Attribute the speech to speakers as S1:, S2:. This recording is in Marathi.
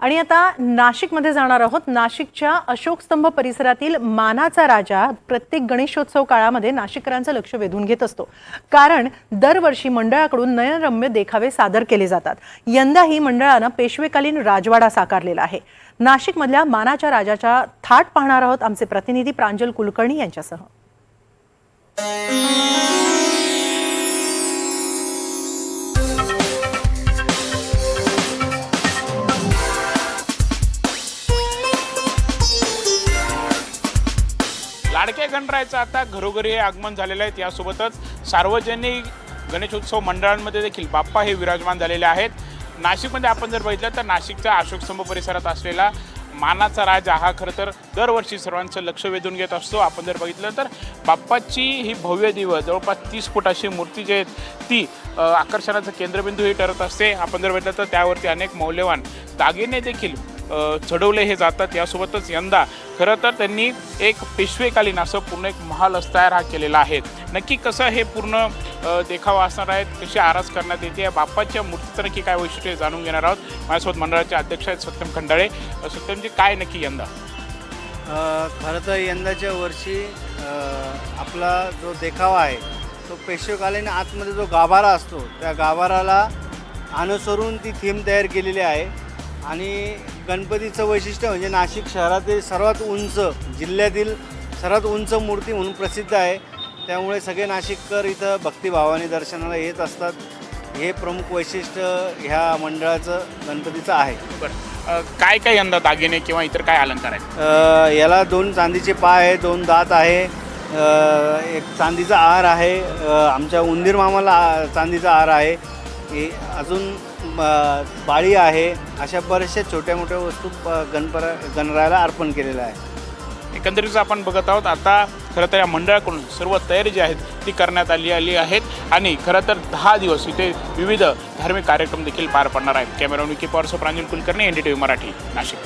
S1: आणि आता नाशिकमध्ये जाणार आहोत. नाशिकच्या अशोकस्तंभ परिसरातील मानाचा राजा प्रत्येक गणेशोत्सव काळामध्ये नाशिककरांचं लक्ष वेधून घेत असतो. कारण दरवर्षी मंडळाकडून नयनरम्य देखावे सादर केले जातात. यंदाही मंडळानं पेशवेकालीन राजवाडा साकारलेला आहे. नाशिकमधल्या मानाच्या राजाच्या थाट पाहणार आहोत आमचे प्रतिनिधी प्रांजल कुलकर्णी यांच्यासह.
S2: लाडक्या गणरायाचं आता घरोघरी हे आगमन झालेलं आहे. त्यासोबतच सार्वजनिक गणेशोत्सव मंडळांमध्ये देखील बाप्पा हे विराजमान झालेले आहेत. नाशिकमध्ये आपण जर बघितलं तर नाशिकच्या अशोकस्तंभ परिसरात असलेला मानाचा राजा हा खरं तर दरवर्षी सर्वांचं लक्ष वेधून घेत असतो. आपण जर बघितलं तर बाप्पाची ही भव्य दिवस जवळपास तीस फूट अशी मूर्ती जी आहे ती आकर्षणाचं केंद्रबिंदू ही ठरत असते. आपण जर बघितलं तर त्यावरती अनेक मौल्यवान दागिने देखील चढवले हे जातात. यासोबतच यंदा खरं तर त्यांनी एक पेशवेकालीन असं पूर्ण एक महाल तयार हा केलेला आहे. नक्की कसं हे पूर्ण देखावा असणार आहेत कशी आरास करण्यात येते या बाप्पाच्या मूर्तीचं नक्की काय वैशिष्ट्य जाणून घेणार आहोत. माझ्यासोबत मंडळाचे अध्यक्ष आहेत सत्यम खंडाळे. सत्यमजी काय नक्की यंदा?
S3: खरं तर यंदाच्या वर्षी आपला जो देखावा आहे तो पेशवेकालीन आतमध्ये जो गाभारा असतो त्या गाभाराला अनुसरून ती थीम तयार केलेली आहे. आणि गणपतीचं वैशिष्ट्य म्हणजे नाशिक शहरातील सर्वात उंच जिल्ह्यातील सर्वात उंच मूर्ती म्हणून प्रसिद्ध आहे. त्यामुळे सगळे नाशिककर इथं भक्तिभावाने दर्शनाला येत असतात. हे प्रमुख वैशिष्ट्य ह्या मंडळाचं गणपतीचं आहे.
S2: बरं. काय काय यंदा दागिने किंवा इतर काय अलंकार आहेत?
S3: अ, याला दोन चांदीचे पाय आहे दोन दात आहे. अ, एक चांदीचा आहार आहे. अ, आमच्या उंदीर मामाला आ- चांदीचा आहार आहे. हे अजून अ, बाळी आहे. अशा बऱ्याचशा छोट्या मोठ्या वस्तू प- गणपरा गणरायाला अर्पण केलेल्या आहे.
S2: एकंदरीत आपण बघत आहोत आता खरं तर या मंडळाकडून सर्व तयारी जी आहेत ती करण्यात आली आली आहेत. आणि खरं तर दहा दिवस इथे विविध धार्मिक कार्यक्रम देखील पार पडणार आहेत. Camera Vicky pores Pranjal Kulkarni N D T V Marathi Nashik.